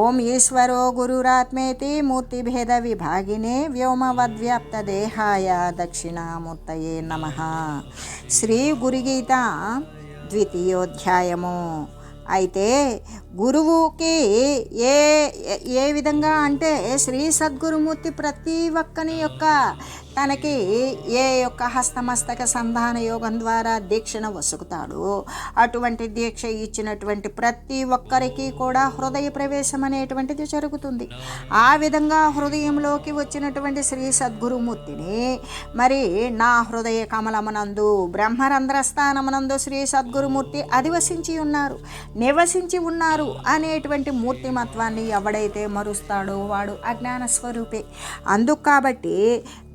ఓం ఈశ్వరో గురురాత్మేతి మూర్తిభేద విభాగినే వ్యోమవద్వ్యాప్తదేహాయ దక్షిణామూర్తయే నమ. శ్రీ గురుగీత ద్వితీయోధ్యాయము. అయితే గురువుకి ఏ ఏ విధంగా అంటే శ్రీ సద్గురుమూర్తి ప్రతి ఒక్కని యొక్క తనకి ఏ యొక్క హస్తమస్తక సంధాన యోగం ద్వారా దీక్షను వసుకుతాడు. అటువంటి దీక్ష ఇచ్చినటువంటి ప్రతి ఒక్కరికి కూడా హృదయ ప్రవేశం అనేటువంటిది జరుగుతుంది. ఆ విధంగా హృదయంలోకి వచ్చినటువంటి శ్రీ సద్గురుమూర్తిని మరి నా హృదయ కమలమనందు బ్రహ్మరంధ్ర స్థానమనందు శ్రీ సద్గురుమూర్తి అధివసించి ఉన్నారు. నివసించి ఉన్నారు అనేటువంటి మూర్తిమత్వాన్ని ఎవడైతే మరుస్తాడో వాడు అజ్ఞాన స్వరూపే అందుకు కాబట్టి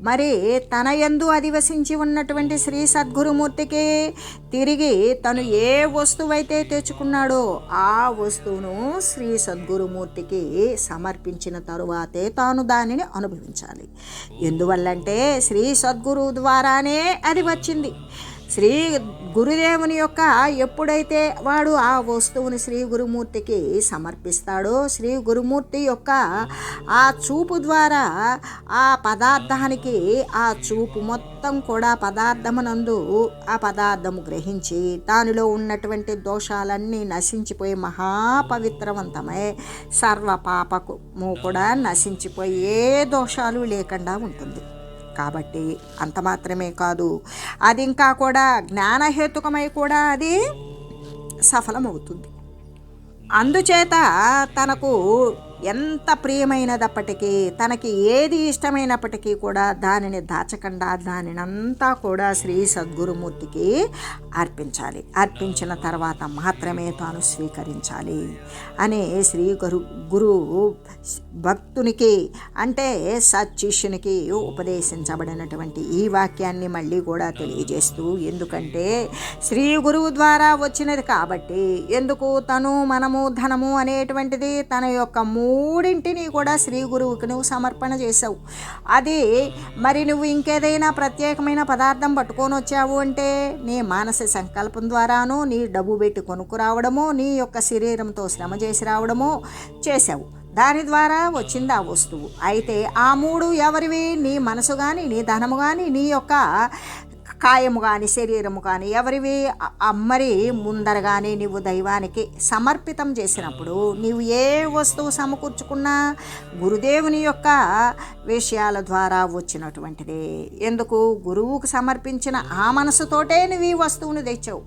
మరి తన యందు అధివసించి ఉన్నటువంటి శ్రీ సద్గురుమూర్తికి తిరిగి తను ఏ వస్తువైతే తెచ్చుకున్నాడో ఆ వస్తువును శ్రీ సద్గురుమూర్తికి సమర్పించిన తరువాతే తాను దానిని అనుభవించాలి. ఎందువల్లంటే శ్రీ సద్గురు ద్వారానే అది వచ్చింది. శ్రీ గురుదేవుని యొక్క ఎప్పుడైతే వాడు ఆ వస్తువుని శ్రీ గురుమూర్తికి సమర్పిస్తాడో శ్రీ గురుమూర్తి యొక్క ఆ చూపు ద్వారా ఆ పదార్థానికి ఆ చూపు మొత్తం కూడా పదార్థమునందు ఆ పదార్థము గ్రహించి దానిలో ఉన్నటువంటి దోషాలన్నీ నశించిపోయి మహాపవిత్రవంతమై సర్వ పాపము కూడా నశించిపోయి ఏ దోషాలు లేకుండా ఉంటుంది. కాబట్టి అంత మాత్రమే కాదు. అది ఇంకా కూడా జ్ఞానహేతుకమై కూడా అది సఫలమవుతుంది. అందుచేత తనకు ఎంత ప్రియమైనదప్పటికీ తనకి ఏది ఇష్టమైనప్పటికీ కూడా దానిని దాచకుండా దానినంతా కూడా శ్రీ సద్గురుమూర్తికి అర్పించాలి. అర్పించిన తర్వాత మాత్రమే తాను స్వీకరించాలి అనే శ్రీ గురు గురు భక్తునికి అంటే సత్శిష్యునికి ఉపదేశించబడినటువంటి ఈ వాక్యాన్ని మళ్ళీ కూడా తెలియజేస్తూ ఎందుకంటే శ్రీ గురువు ద్వారా వచ్చినది కాబట్టి ఎందుకు తను మనము ధనము అనేటువంటిది తన యొక్క మూడింటిని కూడా శ్రీ గురువుకి నువ్వు సమర్పణ చేసావు అది మరి నువ్వు ఇంకేదైనా ప్రత్యేకమైన పదార్థం పట్టుకొని వచ్చావు అంటే నీ మానస సంకల్పం ద్వారాను నీ డబ్బు పెట్టి కొనుక్కు రావడము నీ యొక్క శరీరంతో శ్రమ చేసి రావడము చేసావు దాని ద్వారా వచ్చింది ఆ వస్తువు. అయితే ఆ మూడు ఎవరివి? నీ మనసు కానీ నీ ధనము కానీ నీ యొక్క కాయము కానీ శరీరము కానీ ఎవరివి? మరి ముందరగానే నీవు దైవానికి సమర్పితం చేసినప్పుడు నీవు ఏ వస్తువు సమకూర్చుకున్నా గురుదేవుని యొక్క విషయాల ద్వారా వచ్చినటువంటిది. ఎందుకు? గురువుకు సమర్పించిన ఆ మనసుతోటే నువ్వు ఈ వస్తువును తెచ్చావు.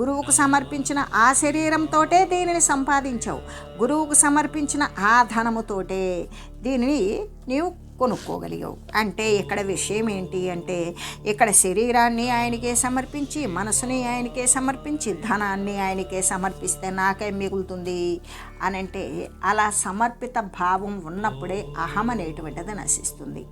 గురువుకు సమర్పించిన ఆ శరీరంతోటే దీనిని సంపాదించావు. గురువుకు సమర్పించిన ఆ ధనముతోటే దీనిని నీవు కొనుక్కోగలిగావు. అంటే ఇక్కడ విషయం ఏంటి అంటే ఇక్కడ శరీరాన్ని ఆయనకే సమర్పించి మనసుని ఆయనకే సమర్పించి ధనాన్ని ఆయనకే సమర్పిస్తే నాకే మిగులుతుంది అని అంటే అలా సమర్పిత భావం ఉన్నప్పుడే అహం అనేటువంటిది నశిస్తుంది.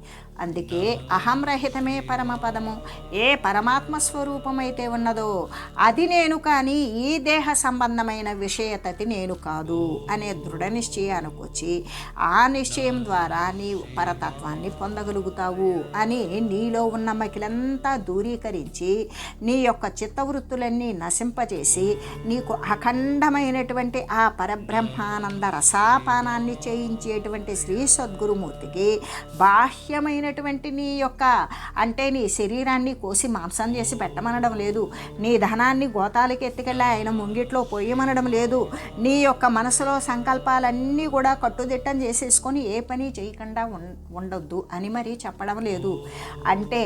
అందుకే అహం రహితమే పరమపదము. ఏ పరమాత్మ స్వరూపమైతే ఉన్నదో అది నేను కానీ ఈ దేహ సంబంధమైన విషయతతి నేను కాదు అనే దృఢ నిశ్చయానికి వచ్చి ఆ నిశ్చయం ద్వారా నీ పరతత్వాన్ని పొందగలుగుతావు అని నీలో ఉన్న మకిలంతా దూరీకరించి నీ యొక్క చిత్తవృత్తులన్నీ నశింపజేసి నీకు అఖండమైనటువంటి ఆ పరబ్రహ్మానంద రసాపానాన్ని చేయించేటువంటి శ్రీ సద్గురుమూర్తికి బాహ్యమైన అయినటువంటి నీ యొక్క అంటే నీ శరీరాన్ని కోసి మాంసం చేసి పెట్టమనడం లేదు. నీ ధనాన్ని గోతాలకి ఎత్తుకెళ్ళి ఆయన ముంగిట్లో పోయమనడం లేదు. నీ యొక్క మనసులో సంకల్పాలన్నీ కూడా కట్టుదిట్టం చేసేసుకొని ఏ పని చేయకుండా ఉండొద్దు అని మరీ చెప్పడం లేదు. అంటే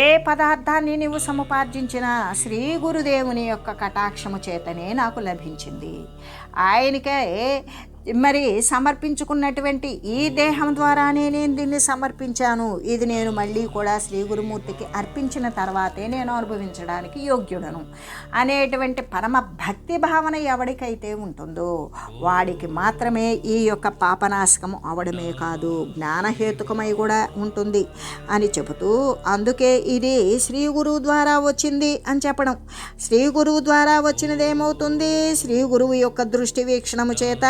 ఏ పదార్థాన్ని నీవు సముపార్జించినా శ్రీ గురుదేవుని యొక్క కటాక్షము చేతనే నాకు లభించింది. ఆయనకే మరి సమర్పించుకున్నటువంటి ఈ దేహం ద్వారానే నేను దీన్ని సమర్పించాను. ఇది నేను మళ్ళీ కూడా శ్రీ గురుమూర్తికి అర్పించిన తర్వాతే నేను అనుభవించడానికి యోగ్యుడను. అనేటువంటి పరమ భక్తి భావన ఎవడికైతే ఉంటుందో వాడికి మాత్రమే ఈ యొక్క పాపనాశకం అవడమే కాదు జ్ఞానహేతుకమై కూడా ఉంటుంది అని చెబుతూ అందుకే ఇది శ్రీ గురువు ద్వారా వచ్చింది అని చెప్పడం. శ్రీ గురువు ద్వారా వచ్చినది ఏమవుతుంది శ్రీ గురువు యొక్క దృష్టి వీక్షణము చేత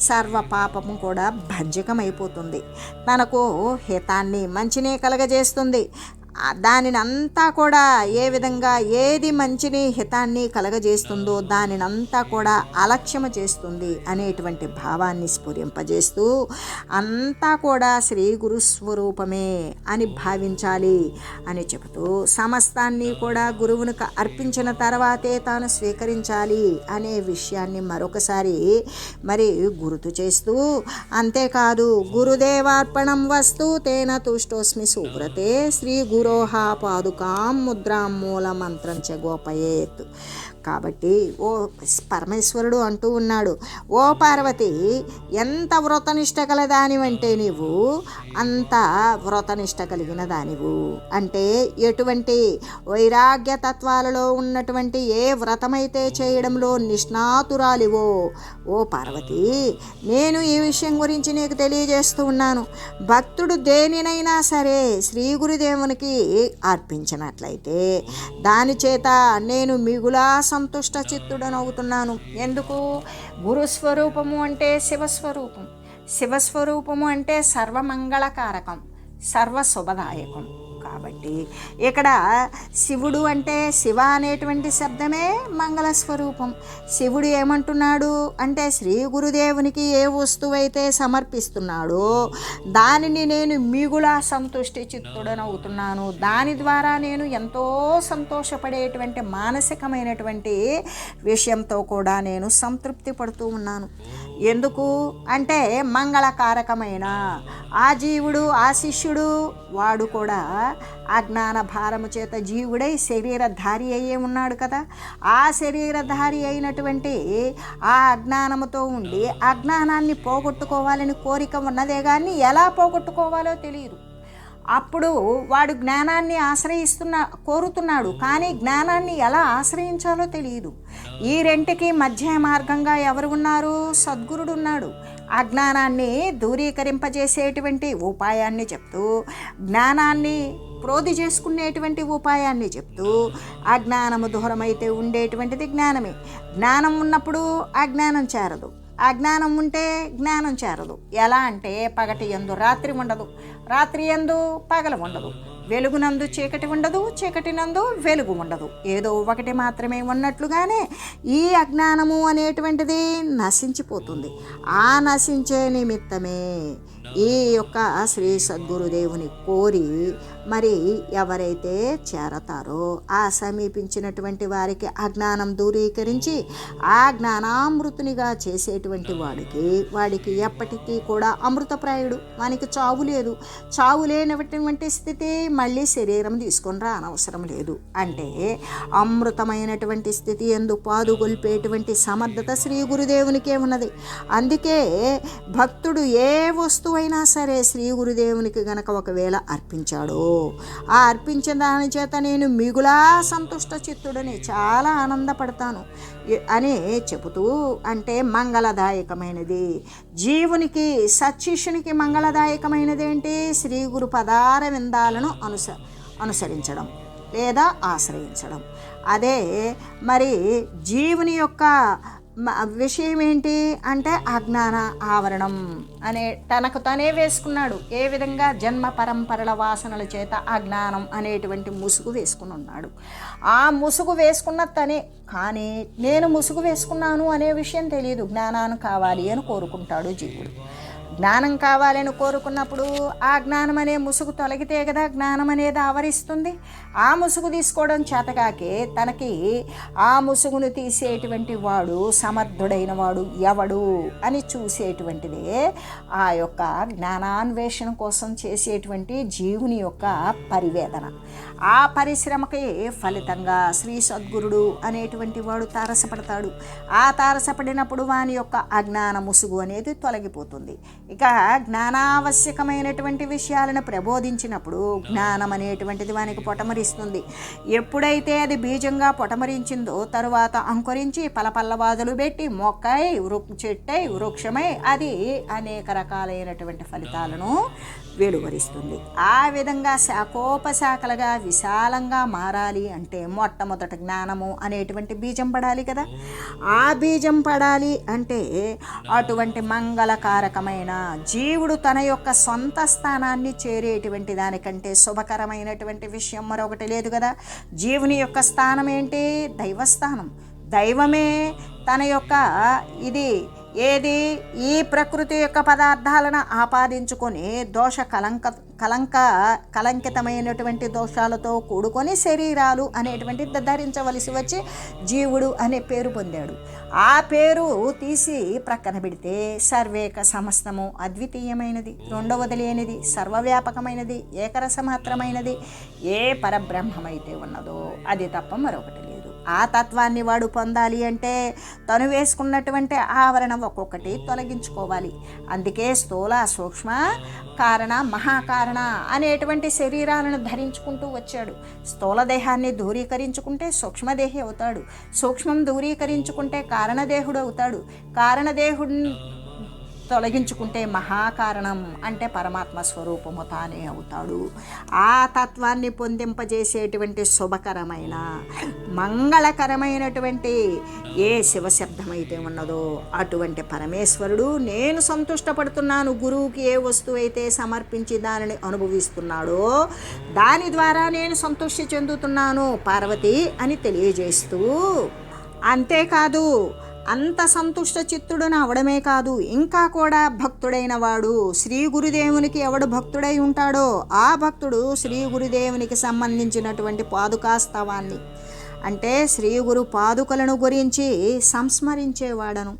సర్వ పాపము కూడా భంజకమైపోతుంది. తనకు హితాన్ని మంచిని కలగజేస్తుంది. దానినంతా కూడా ఏ విధంగా ఏది మంచిని హితాన్ని కలగజేస్తుందో దానినంతా కూడా అలక్ష్యమ చేస్తుంది అనేటువంటి భావాన్ని స్ఫురింపజేస్తూ అంతా కూడా శ్రీ గురు స్వరూపమే అని భావించాలి అని చెబుతూ సమస్తాన్ని కూడా గురువునికి అర్పించిన తర్వాతే తాను స్వీకరించాలి అనే విషయాన్ని మరొకసారి మరి గుర్తు చేస్తూ అంతేకాదు గురుదేవార్పణం వస్తు తేన తుష్టోస్మి సువ్రతే శ్రీ గురు గురోహ పాదుకాం ముద్రాం మూల మంత్రం చ గోపయేత్. కాబట్టి ఓ పరమేశ్వరుడు అంటూ ఉన్నాడు ఓ పార్వతి ఎంత వ్రతనిష్ట కలదానివంటే నీవు అంత వ్రతనిష్ట కలిగిన దానివు. అంటే ఎటువంటి వైరాగ్య తత్వాలలో ఉన్నటువంటి ఏ వ్రతమైతే చేయడంలో నిష్ణాతురాలివో ఓ పార్వతి నేను ఈ విషయం గురించి నీకు తెలియజేస్తూ ఉన్నాను. భక్తుడు దేనినైనా సరే శ్రీ గురుదేవునికి అర్పించినట్లయితే దాని చేత నేను మిగులా సంతుష్ట చిత్తుడనవుతున్నాను ఎందుకు? గురుస్వరూపము అంటే శివస్వరూపం. శివస్వరూపము అంటే సర్వమంగళకారకం సర్వ శుభదాయకం కాబట్టి ఇక్కడ శివుడు అంటే శివ అనేటువంటి శబ్దమే మంగళ స్వరూపం. శివుడు ఏమంటున్నాడు అంటే శ్రీ గురుదేవునికి ఏ వస్తువైతే సమర్పిస్తున్నాడో దానిని నేను మిగులా సంతుష్టి చిత్తుడనవుతున్నాను. దాని ద్వారా నేను ఎంతో సంతోషపడేటువంటి మానసికమైనటువంటి విషయంతో కూడా నేను సంతృప్తి పడుతూ ఉన్నాను. ఎందుకు? అంటే మంగళకారకమైన. ఆ జీవుడు ఆ శిష్యుడు వాడు కూడా అజ్ఞాన భారము చేత జీవుడై శరీరధారి అయ్యే ఉన్నాడు కదా. ఆ శరీరధారి అయినటువంటి ఆ అజ్ఞానముతో ఉండి అజ్ఞానాన్ని పోగొట్టుకోవాలని కోరిక ఉన్నదే కానీ ఎలా పోగొట్టుకోవాలో తెలియదు అప్పుడు వాడు జ్ఞానాన్ని ఆశ్రయిస్తున్నా కోరుతున్నాడు. కానీ జ్ఞానాన్ని ఎలా ఆశ్రయించాలో తెలియదు. ఈ రెంటికి మధ్య మార్గంగా ఎవరు ఉన్నారు? సద్గురుడు ఉన్నాడు. అజ్ఞానాన్ని దూరీకరింపజేసేటువంటి ఉపాయాన్ని చెప్తూ జ్ఞానాన్ని ప్రోధి చేసుకునేటువంటి ఉపాయాన్ని చెప్తూ అజ్ఞానము దూరమైతే ఉండేటువంటిది జ్ఞానమే. జ్ఞానం ఉన్నప్పుడు అజ్ఞానం చేరదు. అజ్ఞానం ఉంటే జ్ఞానం చేరదు. ఎలా అంటే పగటి ఎందు రాత్రి ఉండదు. రాత్రి ఎందు పగలు ఉండదు. వెలుగునందు చీకటి ఉండదు. చీకటినందు వెలుగు ఉండదు. ఏదో ఒకటి మాత్రమే ఉన్నట్లుగానే ఈ అజ్ఞానము అనేటువంటిది నశించిపోతుంది. ఆ నశించే నిమిత్తమే ఈ యొక్క శ్రీ సద్గురుదేవుని కోరి మరి ఎవరైతే చేరతారో ఆ సమీపించినటువంటి వారికి అజ్ఞానం దూరీకరించి ఆ జ్ఞానామృతునిగా చేసేటువంటి వాడికి వాడికి ఎప్పటికీ కూడా అమృతప్రాయుడు. వానికి చావు లేదు. చావు లేనటువంటి స్థితి మళ్ళీ శరీరం తీసుకొని రానవసరం లేదు. అంటే అమృతమైనటువంటి స్థితి ఎందు పాదుగొల్పేటువంటి సమర్థత శ్రీ గురుదేవునికే ఉన్నది. అందుకే భక్తుడు ఏ వస్తువు వస్తువైనా సరే శ్రీ గురుదేవునికి గనక ఒకవేళ అర్పించాడో ఆ అర్పించిన దాని చేత నేను మిగులా సంతుష్ట చిత్తుడని చాలా ఆనందపడతాను అని చెబుతూ అంటే మంగళదాయకమైనది. జీవునికి సచ్చిష్యునికి మంగళదాయకమైనది ఏంటి శ్రీ గురు పదార విందాలను అనుస అనుసరించడం లేదా ఆశ్రయించడం. అదే మరి జీవుని యొక్క విషయం ఏంటి అంటే అజ్ఞాన ఆవరణం అనే తనకు తనే వేసుకున్నాడు. ఏ విధంగా జన్మ పరంపరల వాసనల చేత అజ్ఞానం అనేటువంటి ముసుగు వేసుకుని ఉన్నాడు. ఆ ముసుగు వేసుకున్న తనే కానీ నేను ముసుగు వేసుకున్నాను అనే విషయం తెలియదు జ్ఞానాన్ని కావాలి అని కోరుకుంటాడు జీవుడు. జ్ఞానం కావాలని కోరుకున్నప్పుడు ఆ జ్ఞానం అనే ముసుగు తొలగితే కదా జ్ఞానం అనేది ఆవరిస్తుంది. ఆ ముసుగు తీసుకోవడం చేతగాకే తనకి ఆ ముసుగును తీసేటువంటి వాడు సమర్థుడైన వాడు ఎవడు అని చూసేటువంటిదే ఆ యొక్క జ్ఞానాన్వేషణ కోసం చేసేటువంటి జీవుని యొక్క పరివేదన. ఆ పరిశ్రమకి ఫలితంగా శ్రీ సద్గురుడు అనేటువంటి వాడు తారసపడతాడు. ఆ తారసపడినప్పుడు వాని యొక్క అజ్ఞాన ముసుగు అనేది తొలగిపోతుంది. ఇక జ్ఞానావశ్యకమైనటువంటి విషయాలను ప్రబోధించినప్పుడు జ్ఞానం అనేటువంటిది వానికి పొటమరిస్తుంది. ఎప్పుడైతే అది బీజంగా పొటమరించిందో తరువాత అంకురించి పలపల్లవాదులు పెట్టి మొక్కై వృక్ చెట్టై వృక్షమై అది అనేక రకాలైనటువంటి ఫలితాలను వెలువరిస్తుంది ఆ విధంగా శాఖోపశాఖలుగా విశాలంగా మారాలి అంటే మొట్టమొదట జ్ఞానము అనేటువంటి బీజం పడాలి కదా. ఆ బీజం పడాలి అంటే అటువంటి మంగళకారకమైన జీవుడు తన యొక్క సొంత స్థానాన్ని చేరేటువంటి దానికంటే శుభకరమైనటువంటి విషయం మరొకటి లేదు కదా. జీవుని యొక్క స్థానం ఏంటి? దైవస్థానం. దైవమే తన యొక్క ఇది ఏది? ఈ ప్రకృతి యొక్క పదార్థాలను ఆపాదించుకొని దోష కలంక కలంక కలంకితమైనటువంటి దోషాలతో కూడుకొని శరీరాలు అనేటువంటి ధరించవలసి వచ్చి జీవుడు అనే పేరు పొందాడు. ఆ పేరు తీసి ప్రక్కన పెడితే సర్వేక సమస్తము అద్వితీయమైనది రెండవది లేనిది సర్వవ్యాపకమైనది ఏకరసమాత్రమైనది ఏ పరబ్రహ్మమైతే ఉన్నదో అది తప్ప మరొకటి లేదు. ఆ తత్వాన్ని వాడు పొందాలి అంటే తను వేసుకున్నటువంటి ఆవరణ ఒక్కొక్కటి తొలగించుకోవాలి. అందుకే స్థూల సూక్ష్మ కారణ మహాకారణ అనేటువంటి శరీరాలను ధరించుకుంటూ వచ్చాడు. స్థూల దేహాన్ని దూరీకరించుకుంటే సూక్ష్మదేహి అవుతాడు. సూక్ష్మం దూరీకరించుకుంటే కారణదేహుడు అవుతాడు. కారణదేహుడు తొలగించుకుంటే మహాకారణం అంటే పరమాత్మ స్వరూపము తానే అవుతాడు. ఆ తత్వాన్ని పొందింపజేసేటువంటి శుభకరమైన మంగళకరమైనటువంటి ఏ శివశబ్దమైతే ఉన్నదో అటువంటి పరమేశ్వరుడు నేను సంతుష్టపడుతున్నాను. గురువుకి ఏ వస్తువు అయితే సమర్పించి దానిని అనుభవిస్తున్నాడో దాని ద్వారా నేను సంతృష్టి చెందుతున్నాను పార్వతి అని తెలియజేస్తూ అంతేకాదు అంత సంతుష్ట చిత్తుడున అవడమే కాదు ఇంకా కూడా భక్తుడైన వాడు శ్రీ గురుదేవునికి ఎవడు భక్తుడై ఉంటాడో ఆ భక్తుడు శ్రీ గురుదేవునికి సంబంధించినటువంటి పాదుకాస్తవాన్ని. అంటే శ్రీ గురు పాదుకలను గురించి సంస్మరించేవాడను.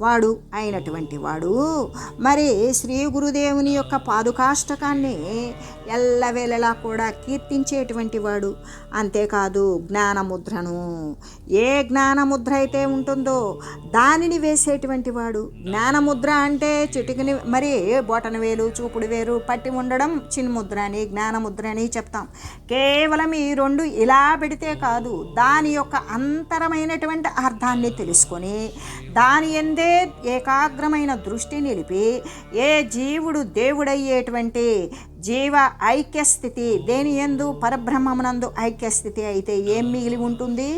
వాడు అయినటువంటి వాడు. మరి శ్రీ గురుదేవుని యొక్క పాదుకాష్టకాన్ని ఎల్లవేళలా కూడా కీర్తించేటువంటి వాడు. అంతేకాదు జ్ఞానముద్రను. ఏ జ్ఞానముద్ర అయితే ఉంటుందో దానిని వేసేటువంటి వాడు. జ్ఞానముద్ర అంటే చిటికిని మరి బొటన వేలు చూపుడు వేరు పట్టి ఉండడం చిన్ముద్ర అని జ్ఞానముద్ర అని చెప్తాం. కేవలం ఈ రెండు ఇలా పెడితే కాదు దాని యొక్క అంతరమైనటువంటి అర్థాన్ని తెలుసుకొని దాని ఎందే ఏకాగ్రమైన దృష్టి నిలిపి ఏ జీవుడు దేవుడయ్యేటువంటి జీవ ఐక్యస్థితి దేని ఎందు పరబ్రహ్మమునందు ఐక్యస్థితి అయితే ఏం మిగిలి ఉంటుంది?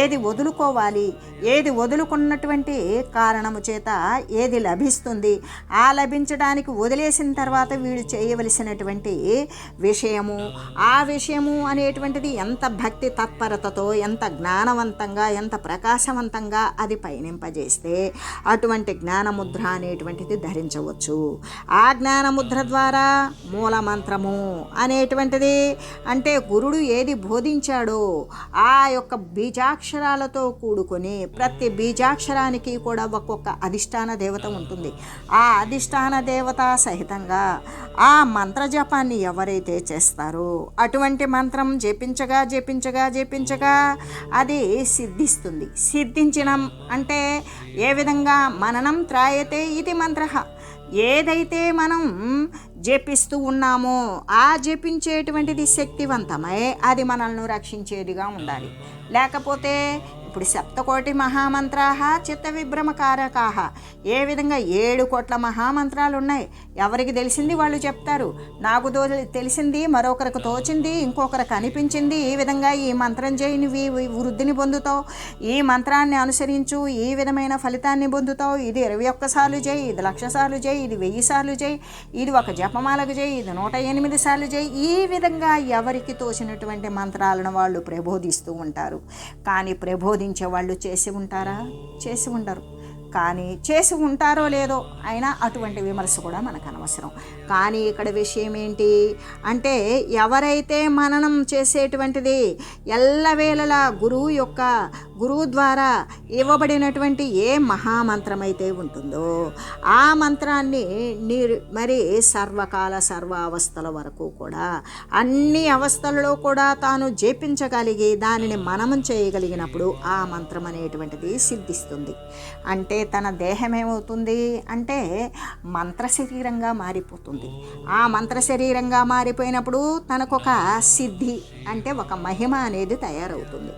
ఏది వదులుకోవాలి? ఏది వదులుకున్నటువంటి కారణము చేత ఏది లభిస్తుంది? ఆ లభించడానికి వదిలేసిన తర్వాత వీడు చేయవలసినటువంటి విషయము. ఆ విషయము అనేటువంటిది ఎంత భక్తి తత్పరతతో ఎంత జ్ఞానవంతంగా ఎంత ప్రకాశవంతంగా అది పయనింపజేస్తే అటువంటి జ్ఞానముద్ర అనేటువంటిది ధరించవచ్చు. ఆ జ్ఞానముద్ర ద్వారా మూల మంత్రము అనేటువంటిది. అంటే గురుడు ఏది బోధించాడో ఆ యొక్క బీజాక్షరాలతో కూడుకొని ప్రతి బీజాక్షరానికి కూడా ఒక్కొక్క అధిష్టాన దేవత ఉంటుంది. ఆ అధిష్టాన దేవత సహితంగా ఆ మంత్ర జపాన్ని ఎవరైతే చేస్తారో అటువంటి మంత్రం జపించగా జపించగా జపించగా అది సిద్ధిస్తుంది. సిద్ధించడం అంటే ఏ విధంగా మననం త్రాయతే ఇది మంత్ర. ఏదైతే మనం జపిస్తూ ఉన్నామో ఆ జపించేటువంటిది శక్తివంతమై అది మనల్ని రక్షించేదిగా ఉండాలి. లేకపోతే ఇప్పుడు సప్తకోటి మహామంత్రా చిత్త విభ్రమకారకాహ. ఏ విధంగా ఏడు కోట్ల మహామంత్రాలు ఉన్నాయి ఎవరికి తెలిసింది వాళ్ళు చెప్తారు. నాకు తో తెలిసింది మరొకరికి తోచింది ఇంకొకరికి అనిపించింది ఈ విధంగా ఈ మంత్రం చేయని వృద్ధిని పొందుతావు. ఈ మంత్రాన్ని అనుసరించు ఈ విధమైన ఫలితాన్ని పొందుతావు. ఇది ఇరవై ఒక్కసార్లు చేయి ఇది లక్ష సార్లు చేయి ఇది వెయ్యి సార్లు చేయి ఇది ఒక జపమాలకు చేయి ఇది నూట ఎనిమిది సార్లు చేయి. ఈ విధంగా ఎవరికి తోచినటువంటి మంత్రాలను వాళ్ళు ప్రబోధిస్తూ ఉంటారు. కానీ బోధించే వాళ్ళు చేసి ఉంటారా? చేసి ఉండరు. కానీ చేసి ఉంటారో లేదో అయినా అటువంటి విమర్శ కూడా మనకు అనవసరం. కానీ ఇక్కడ విషయం ఏంటి అంటే ఎవరైతే మననం చేసేటువంటిది ఎల్లవేళలా గురువు యొక్క గురువు ద్వారా ఇవ్వబడినటువంటి ఏ మహామంత్రమైతే ఉంటుందో ఆ మంత్రాన్ని నీరు మరి సర్వకాల సర్వ అవస్థల వరకు కూడా అన్ని అవస్థలలో కూడా తాను జపించగలిగి దానిని మననం చేయగలిగినప్పుడు ఆ మంత్రం అనేటువంటిది సిద్ధిస్తుంది. అంటే తన దేహం ఏమవుతుంది అంటే మంత్ర శరీరంగా మారిపోతుంది. ఆ మంత్ర శరీరంగా మారిపోయినప్పుడు తనకొక సిద్ధి అంటే ఒక మహిమ అనేది తయారవుతుంది.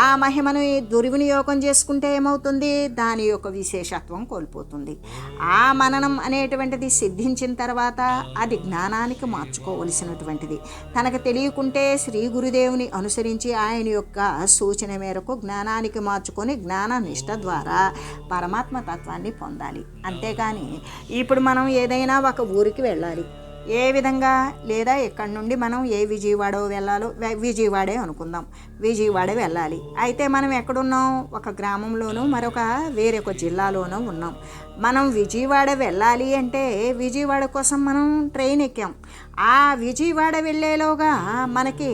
ఆ మహిమను దుర్వినియోగం చేసుకుంటే ఏమవుతుంది? దాని యొక్క విశేషత్వం కోల్పోతుంది. ఆ మననం అనేటువంటిది సిద్ధించిన తర్వాత అది జ్ఞానానికి మార్చుకోవలసినటువంటిది. తనకు తెలియకుంటే శ్రీ గురుదేవుని అనుసరించి ఆయన యొక్క సూచన మేరకు జ్ఞానానికి మార్చుకొని జ్ఞాన నిష్ట ద్వారా పరమాత్మ తత్వాన్ని పొందాలి. అంతేగాని ఇప్పుడు మనం ఏదైనా ఒక ఊరికి వెళ్ళాలి. ఏ విధంగా లేదా ఇక్కడి నుండి మనం ఏ విజయవాడ వెళ్ళాలో విజయవాడే అనుకుందాం. విజయవాడ వెళ్ళాలి. అయితే మనం ఎక్కడున్నాం? ఒక గ్రామంలోనూ మరొక వేరొక జిల్లాలోనూ ఉన్నాం. మనం విజయవాడ వెళ్ళాలి అంటే విజయవాడ కోసం మనం ట్రైన్ ఎక్కాం. ఆ విజయవాడ వెళ్ళేలోగా మనకి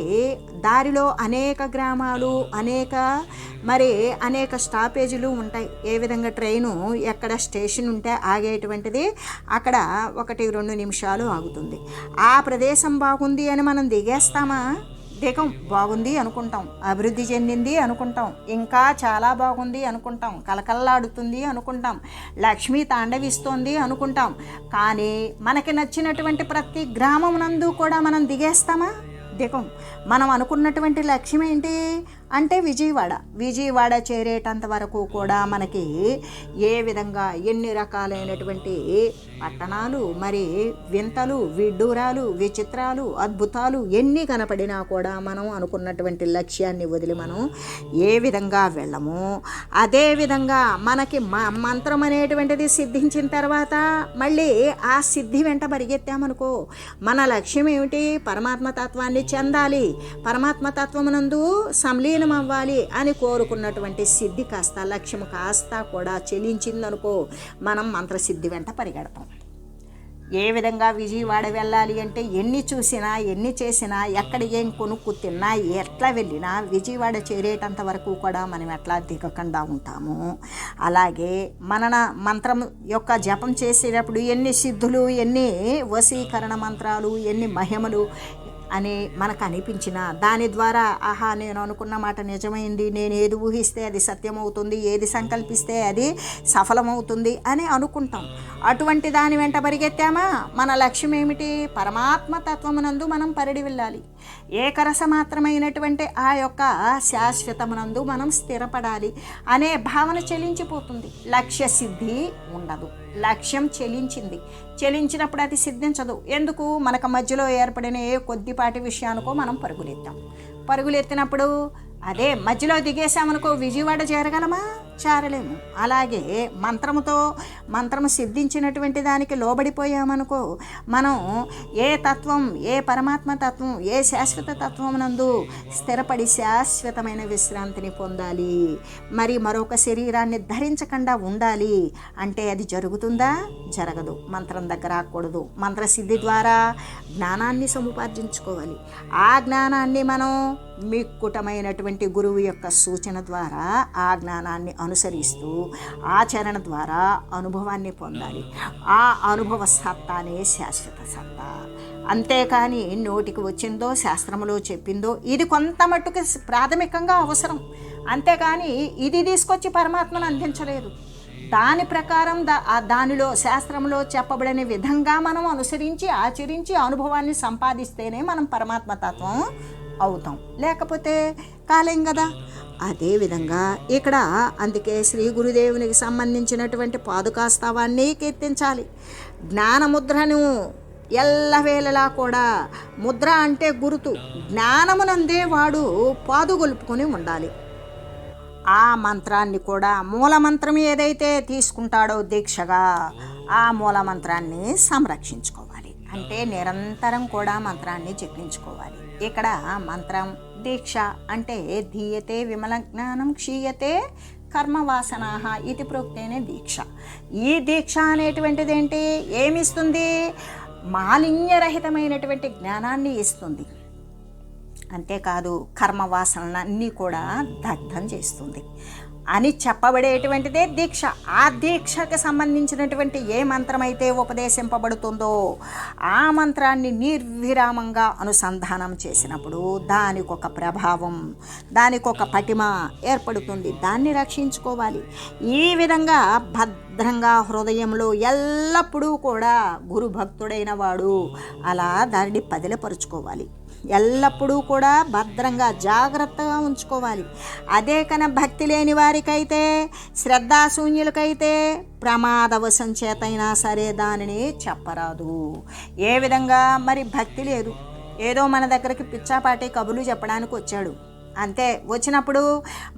దారిలో అనేక గ్రామాలు అనేక మరి అనేక స్టాపేజీలు ఉంటాయి. ఏ విధంగా ట్రైను ఎక్కడ స్టేషన్ ఉంటే ఆగేటువంటిది అక్కడ ఒకటి రెండు నిమిషాలు ఆగుతుంది. ఆ ప్రదేశం బాగుంది అని మనం దిగేస్తామా? దిగం బాగుంది అనుకుంటాం. అభివృద్ధి చెందింది అనుకుంటాం. ఇంకా చాలా బాగుంది అనుకుంటాం. కలకల్లాడుతుంది అనుకుంటాం. లక్ష్మి తాండవిస్తోంది అనుకుంటాం. కానీ మనకి నచ్చినటువంటి ప్రతి గ్రామం నందు కూడా మనం దిగేస్తామా? దిగం మనం అనుకున్నటువంటి లక్ష్యం ఏంటి? అంటే విజయవాడ. విజయవాడ చేరేటంత వరకు కూడా మనకి ఏ విధంగా ఎన్ని రకాలైనటువంటి పట్టణాలు మరి వింతలు విడ్డూరాలు విచిత్రాలు అద్భుతాలు ఎన్ని కనపడినా కూడా మనం అనుకున్నటువంటి లక్ష్యాన్ని వదిలి మనం ఏ విధంగా వెళ్ళము? అదేవిధంగా మనకి మ మంత్రం అనేటువంటిది సిద్ధించిన తర్వాత మళ్ళీ ఆ సిద్ధి వెంట పరిగెత్తామనుకో మన లక్ష్యం ఏమిటి? పరమాత్మ తత్వాన్ని చెందాలి. పరమాత్మ తత్వమునందు సంలీనం అవ్వాలి అని కోరుకున్నటువంటి సిద్ధి కాస్త లక్ష్యం కాస్త కూడా చెలించిందనుకో మనం మంత్రసిద్ధి వెంట పరిగెడతాం. ఏ విధంగా విజయవాడ వెళ్ళాలి అంటే ఎన్ని చూసినా ఎన్ని చేసినా ఎక్కడ ఏం కొనుక్కు తిన్నా ఎట్లా వెళ్ళినా విజయవాడ చేరేటంత వరకు కూడా మనం ఎట్లా దిగకుండా ఉంటాము. అలాగే మన మంత్రం యొక్క జపం చేసేటప్పుడు ఎన్ని సిద్ధులు ఎన్ని వశీకరణ మంత్రాలు ఎన్ని మహిమలు అని మనకు అనిపించిన దాని ద్వారా ఆహా నేను అనుకున్న మాట నిజమైంది నేను ఏది ఊహిస్తే అది సత్యమవుతుంది ఏది సంకల్పిస్తే అది సఫలమవుతుంది అని అనుకుంటాం. అటువంటి దాని వెంట పరిగెత్తామా? మన లక్ష్యం ఏమిటి పరమాత్మ తత్వమునందు మనం పరిడి వెళ్ళాలి. ఏకరస మాత్రమైనటువంటి ఆ యొక్క శాశ్వతమునందు మనం స్థిరపడాలి అనే భావన చెలించిపోతుంది. లక్ష్య సిద్ధి ఉండదు. లక్ష్యం చెలించింది. చెలించినప్పుడు అది సిద్ధించదు. ఎందుకు? మనకు మధ్యలో ఏర్పడిన ఏ కొద్దిపాటి విషయానికో మనం పరుగులెత్తాం. పరుగులెత్తినప్పుడు అదే మధ్యలో దిగేసామనుకో విజయవాడ చేరగలమా? ఉచ్చారలేము అలాగే మంత్రముతో మంత్రము సిద్ధించినటువంటి దానికి లోబడిపోయామనుకో మనం ఏ తత్వం ఏ పరమాత్మ తత్వం ఏ శాశ్వత తత్వమునందు స్థిరపడి శాశ్వతమైన విశ్రాంతిని పొందాలి. మరి మరొక శరీరాన్ని ధరించకుండా ఉండాలి అంటే అది జరుగుతుందా? జరగదు. మంత్రం దగ్గర ఆకూడదు మంత్రసిద్ధి ద్వారా జ్ఞానాన్ని సముపార్జించుకోవాలి. ఆ జ్ఞానాన్ని మనం మిక్కుటమైనటువంటి గురువు యొక్క సూచన ద్వారా ఆ జ్ఞానాన్ని అనుసరిస్తూ ఆచరణ ద్వారా అనుభవాన్ని పొందాలి. ఆ అనుభవ సత్తానే శాశ్వత సత్తా. అంతేకాని నోటికి వచ్చిందో శాస్త్రంలో చెప్పిందో ఇది కొంత మట్టుకు ప్రాథమికంగా అవసరం. అంతేకాని ఇది తీసుకొచ్చి పరమాత్మను అందించలేదు. దాని ప్రకారం దా దానిలో శాస్త్రంలో చెప్పబడిన విధంగా మనం అనుసరించి ఆచరించి అనుభవాన్ని సంపాదిస్తేనే మనం పరమాత్మ తత్వం అవుతాం. లేకపోతే కాలేం కదా? అదేవిధంగా ఇక్కడ అందుకే శ్రీ గురుదేవునికి సంబంధించినటువంటి పాదుకాస్తావాన్ని కీర్తించాలి. జ్ఞానముద్రను ఎల్లవేళలా కూడా ముద్ర అంటే గురుతు. జ్ఞానమునందే వాడు పాదుగొలుపుకొని ఉండాలి. ఆ మంత్రాన్ని కూడా మూలమంత్రం ఏదైతే తీసుకుంటాడో దీక్షగా ఆ మూలమంత్రాన్ని సంరక్షించుకోవాలి. అంటే నిరంతరం కూడా మంత్రాన్ని జపించుకోవాలి. ఇక్కడ మంత్రం దీక్ష అంటే ధీయతే విమల జ్ఞానం క్షీయతే కర్మవాసనా ఇది ప్రోక్తేనే దీక్ష. ఈ దీక్ష అనేటువంటిది ఏంటి ఏమిస్తుంది? మాలిన్యరహితమైనటువంటి జ్ఞానాన్ని ఇస్తుంది. అంతేకాదు కర్మవాసనలన్నీ కూడా దగ్ధం చేస్తుంది. అని చెప్పబడేటువంటిదే దీక్ష. ఆ దీక్షకు సంబంధించినటువంటి ఏ మంత్రమైతే ఉపదేశింపబడుతుందో ఆ మంత్రాన్ని నిర్విరామంగా అనుసంధానం చేసినప్పుడు దానికొక ప్రభావం దానికొక పటిమ ఏర్పడుతుంది. దాన్ని రక్షించుకోవాలి. ఈ విధంగా భద్రంగా హృదయంలో ఎల్లప్పుడూ కూడా గురు భక్తుడైన వాడు అలా దానిని పదిలపరుచుకోవాలి. ఎల్లప్పుడూ కూడా భద్రంగా జాగ్రత్తగా ఉంచుకోవాలి. అదే కన భక్తి లేని వారికైతే శ్రద్ధాశూన్యులకైతే ప్రమాదవశం చేతైనా సరే దానిని చెప్పరాదు. ఏ విధంగా? మరి భక్తి లేదు. ఏదో మన దగ్గరికి పిచ్చాపాటి కబులు చెప్పడానికి వచ్చాడు. అంతే. వచ్చినప్పుడు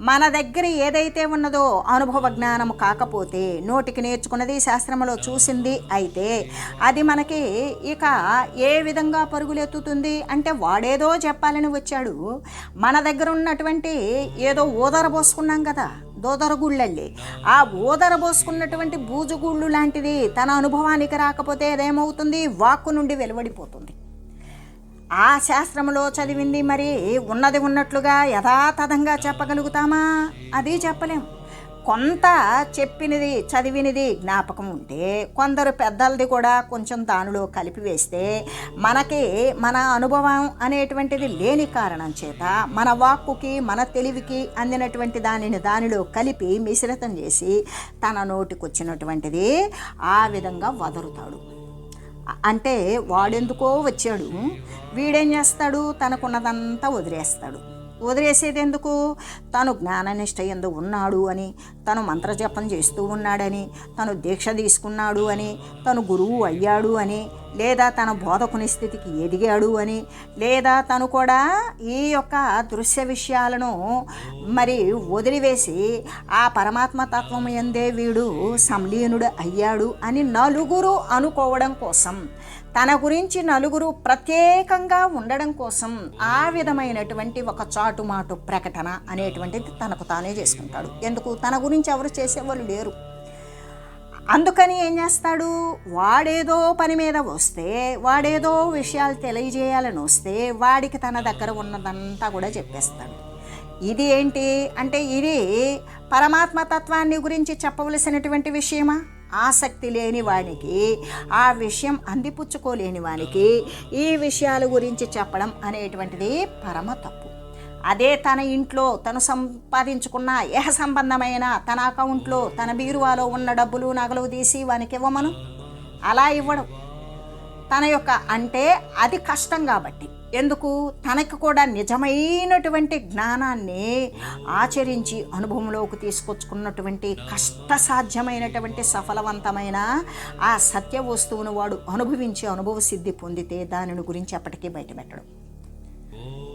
మన దగ్గర ఏదైతే ఉన్నదో అనుభవ జ్ఞానం కాకపోతే నోటికి నేర్చుకున్నది శాస్త్రంలో చూసింది అయితే అది మనకి ఇక ఏ విధంగా పరుగులెత్తుతుంది అంటే వాడేదో చెప్పాలని వచ్చాడు. మన దగ్గర ఉన్నటువంటి ఏదో ఊదర పోసుకున్నాం కదా దోదరగుళ్ళల్లి. ఆ ఊదర పోసుకున్నటువంటి బూజుగుళ్ళు లాంటిది తన అనుభవానికి రాకపోతే అదేమవుతుంది వాక్కు నుండి వెలువడిపోతుంది. ఆ శాస్త్రంలో చదివింది మరి ఉన్నది ఉన్నట్లుగా యథాతథంగా చెప్పగలుగుతామా? అది చెప్పలేం. కొంత చెప్పినది చదివినది జ్ఞాపకం ఉంటే కొందరు పెద్దలది కూడా కొంచెం దానిలో కలిపి వేస్తే మనకి మన అనుభవం అనేటువంటిది లేని కారణం చేత మన వాక్కుకి మన తెలివికి అందినటువంటి దానిని దానిలో కలిపి మిశ్రితం చేసి తన నోటికొచ్చినటువంటిది ఆ విధంగా వదరుతాడు అంటే వాడెందుకో వచ్చాడు. వీడేం చేస్తాడు? తనకున్నదంతా వదిలేస్తాడు. వదిలేసేది ఎందుకు తను జ్ఞాననిష్ట ఎందు ఉన్నాడు అని తను మంత్రజపం చేస్తూ ఉన్నాడని తను దీక్ష తీసుకున్నాడు అని తను గురువు అయ్యాడు అని లేదా తన బోధకుని స్థితికి ఎదిగాడు అని లేదా తను కూడా ఈ యొక్క దృశ్య విషయాలను మరి వదిలివేసి ఆ పరమాత్మ తత్వం ఎందే వీడు సంలీనుడు అయ్యాడు అని నలుగురు అనుకోవడం కోసం. తన గురించి నలుగురు ప్రత్యేకంగా ఉండడం కోసం ఆ విధమైనటువంటి ఒక చాటుమాటు ప్రకటన అనేటువంటిది తనకు తానే చేసుకుంటాడు. ఎందుకు? తన గురించి ఎవరు చేసేవాళ్ళు లేరు. అందుకని ఏం చేస్తాడు? వాడేదో పని మీద వస్తే వాడేదో విషయాలు తెలియజేయాలని వస్తే వాడికి తన దగ్గర ఉన్నదంతా కూడా చెప్పేస్తాడు. ఇది ఏంటి? అంటే ఇది పరమాత్మ తత్వాన్ని గురించి చెప్పవలసినటువంటి విషయమా? ఆసక్తి లేని వానికి ఆ విషయం అందిపుచ్చుకోలేని వానికి ఈ విషయాల గురించి చెప్పడం అనేటువంటిది పరమ తప్పు. అదే తన ఇంట్లో తను సంపాదించుకున్న ఏహ సంబంధమైన తన అకౌంట్లో తన బీరువాలో ఉన్న డబ్బులు నగలు తీసి వానికి ఇవ్వమను? అలా ఇవ్వడం తన యొక్క అంటే అది కష్టం కాబట్టి. ఎందుకు? తనకు కూడా నిజమైనటువంటి జ్ఞానాన్ని ఆచరించి అనుభవంలోకి తీసుకొచ్చుకున్నటువంటి కష్టసాధ్యమైనటువంటి సఫలవంతమైన ఆ సత్య వస్తువును వాడు అనుభవించి అనుభవ సిద్ధి పొందితే దానిని గురించి అప్పటికీ బయటపెట్టడం.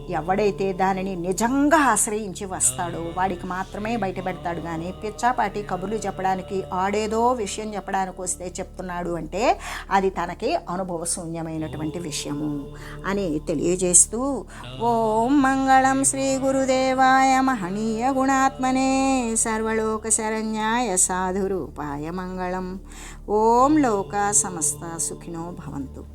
ఎవడైతే దానిని నిజంగా ఆశ్రయించి వస్తాడో వాడికి మాత్రమే బయటపెడతాడు కానీ పిచ్చాపాటి కబుర్లు చెప్పడానికి ఆడేదో విషయం చెప్పడానికి వస్తే చెప్తున్నాడు అంటే అది తనకి అనుభవ శూన్యమైనటువంటి విషయము అని తెలియజేస్తూ ఓం మంగళం శ్రీ గురుదేవాయ మహనీయ గుణాత్మనే సర్వలోక శరణ్యాయ సాధురూపాయ మంగళం. ఓం లోక సమస్త సుఖినో భవంతు.